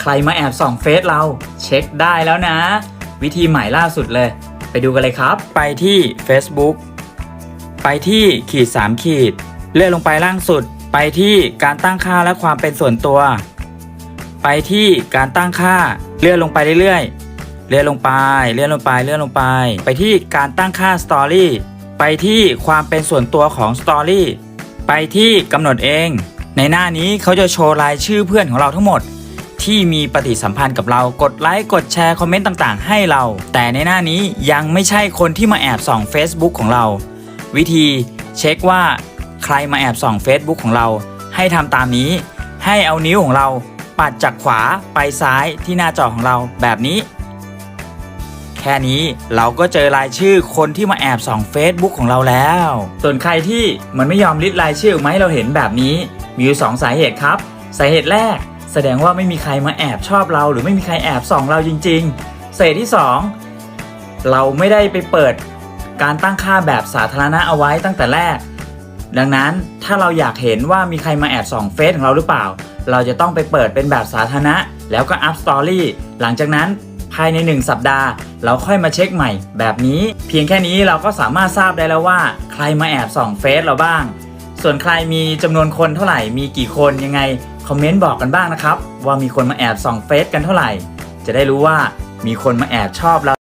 ใครมาแอบส่องเฟซเราเช็คได้แล้วนะ วิธีใหม่ล่าสุดเลย ไปดูกันเลยครับ ไปที่ Facebook ไปที่ขีด 3 ขีด เลื่อนลงไปล่างสุด ไปที่การตั้งค่าและความเป็นส่วนตัว ไปที่การตั้งค่าเลื่อนลงไปเรื่อยๆเลื่อนลงไปเลื่อนลงไปเลื่อนลงไป ไปที่การตั้งค่า Story ไปที่ความเป็นส่วนตัวของ Story ไปที่กำหนดเอง ในหน้านี้เขาจะโชว์รายชื่อเพื่อนของเราทั้งหมด ที่มีปฏิสัมพันธ์กับเรากดไลค์กดแชร์คอมเมนต์ต่างๆ ให้เรา แต่ในหน้านี้ยังไม่ใช่คนที่มาแอบส่อง Facebook ของเรา วิธีเช็คว่าใครมาแอบส่อง Facebook ของเรา ให้ทำตามนี้ ให้เอานิ้วของเรา ปัดจากขวาไปซ้ายที่หน้าจอของเราแบบนี้ แค่นี้เราก็เจอรายชื่อคนที่มาแอบส่อง Facebook ของเราแล้ว ส่วนใครที่มันไม่ยอมลิดรายชื่อออกมาให้เราเห็นแบบนี้ มีอยู่สองสาเหตุครับ สาเหตุแรก แสดงว่าไม่มีใครมาแอบชอบเราหรือไม่มีใครแอบส่องเราจริง ๆเหตุที่สองเราไม่ได้ไปเปิดการตั้งค่าแบบสาธารณะเอาไว้ตั้งแต่แรก ดังนั้นถ้าเราอยากเห็นว่ามีใครมาแอบส่องเฟซของเราหรือเปล่า เราจะต้องไปเปิดเป็นแบบสาธารณะ แล้วก็อัพสตอรี่หลังจากนั้นภายใน 1 สัปดาห์ เราค่อยมาเช็คใหม่แบบนี้ เพียงแค่นี้เราก็สามารถทราบได้แล้วว่า ใครมาแอบส่องเฟซเราบ้าง ส่วนใครมีจำนวนคนเท่าไหร่ มีกี่คนยังไงคอมเมนต์บอกกันบ้างนะครับ ว่ามีคนมาแอบส่องเฟซกันเท่าไหร่ จะได้รู้ว่ามีคนมาแอบชอบเรา